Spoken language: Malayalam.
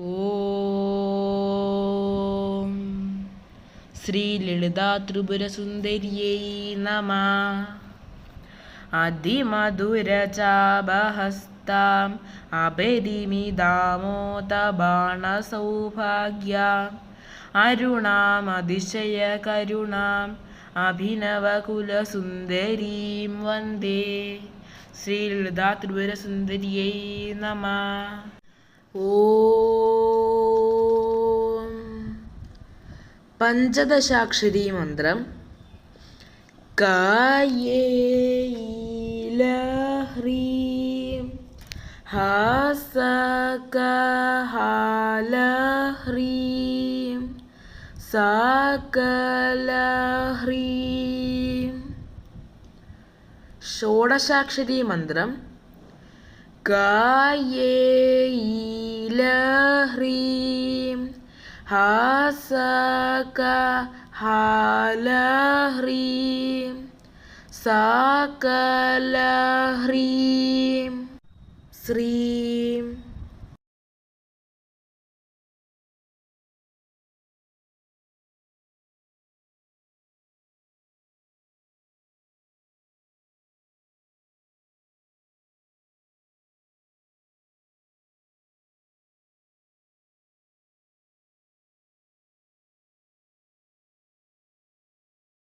ഓം. ശ്രീ ലളിതാ ത്രിപുരസുന്ദര്यै നമ. അതിമധുരചാപഹസ്താം. അപരിമിതാമോതബാണസൗഭാഗ്യ അരുണാമതിശയകരുണാം. അഭിനവകുലസുന്ദരീം വന്ദേ. ശ്രീ ലളിതാ ത്രിപുരസുന്ദര്यै നമ. ഓം. പഞ്ചദശാക്ഷരി മന്ത്രം. കായേലഹ്രീം ഹാസകഹാലഹ്രീം. സാകലഹ്രീം. ഷോഡശാക്ഷരി മന്ത്രം. കായേലഹ്രീം ഹാസകഹാലഹ്രീം സാകലഹ്രീം ശ്രീം